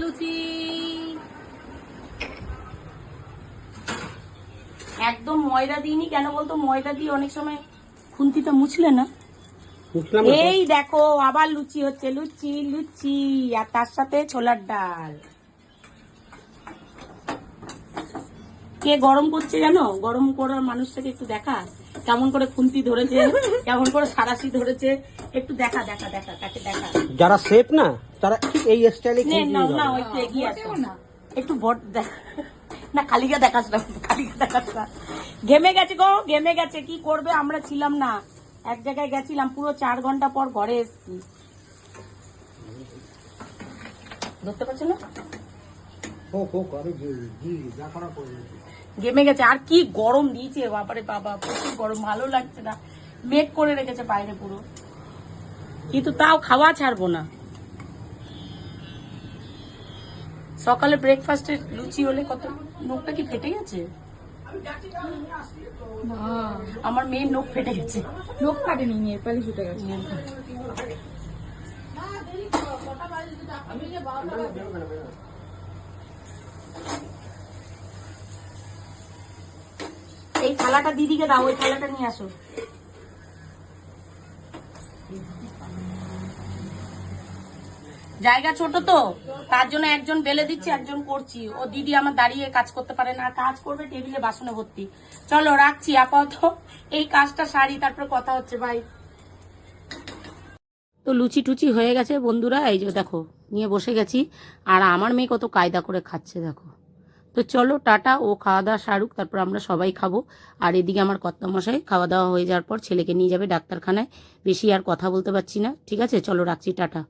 লুচি। একদম ময়দা দিইনি কেন বলতো? ময়দা দিয়ে অনেক সময় খুন্তিটা মুছলে না। এই দেখো আবার লুচি হচ্ছে। লুচি লুচি আর তার সাথে ছোলার ডাল। কে গরম করছে জানো? গরম করার মানুষটাকে একটু দেখা। কেমন করে খুন্তি ধরেছে কেমন করে সারাশি ধরেছে একটু দেখা দেখা দেখা কাকে দেখা। যারা সেফ না তারা ঠিক এই স্টাইলে নে, না না ওই একটু এগিয়ে আসো। একটু বট দেখ। না খালিকা দেখাস না খালিকা দেখাস না। ঘেমে গেছে গো ঘেমে গেছে কি করবে? আমরা ছিলাম না। এক জায়গায় গেছিলাম পুরো চার ঘণ্টা পর ঘরে এসেছি। ধরতে পারছ না? ঘেমে গেছে। আর কি গরম দিয়েছে বাবারে বাবা প্রচুর গরম ভালো লাগছে না। মেঘ করে রেখেছে বাইরে পুরো। কিন্তু তাও খাওয়া ছাড়বো না। সকালে ব্রেকফাস্টে লুচি হলে কত নখটা কি ফেটে গেছে? আমার মেয়ের নখ ফেটে গেছে। লোক কাটেনি নিয়ে পালি ছুটে গেছে। এই থালাটা দিদিকে দাও, ওই থালাটা নিয়ে আসো। জায়গা ছোট তো, তার জন্য একজন বেলে দিচ্ছি, একজন করছি। ও দিদি আমার দাঁড়িয়ে কাজ করতে পারে না কাজ করবে টেবিলে, বাসনে ভর্তি। চলো, রাখছি আপাতত। এই কাজটা সারি, তারপর কথা হচ্ছে ভাই তো লুচি টুচি হয়ে গেছে বন্ধুরা, এই যে দেখো, নিয়ে বসে গেছি। আর আমার মেয়ে কত কায়দা করে খাচ্ছে, দেখো। তো চলো, টাটা, ও খাওয়া দাওয়া সারুক, তারপর আমরা সবাই খাব। আর এদিকে আমার কর্তামশাই খাওয়া দাওয়া হয়ে যাওয়ার পর ছেলেকে নিয়ে যাবে ডাক্তারখানায়। বেশি আর কথা বলতে পারছি না, ঠিক আছে? চলো রাখছি, টাটা।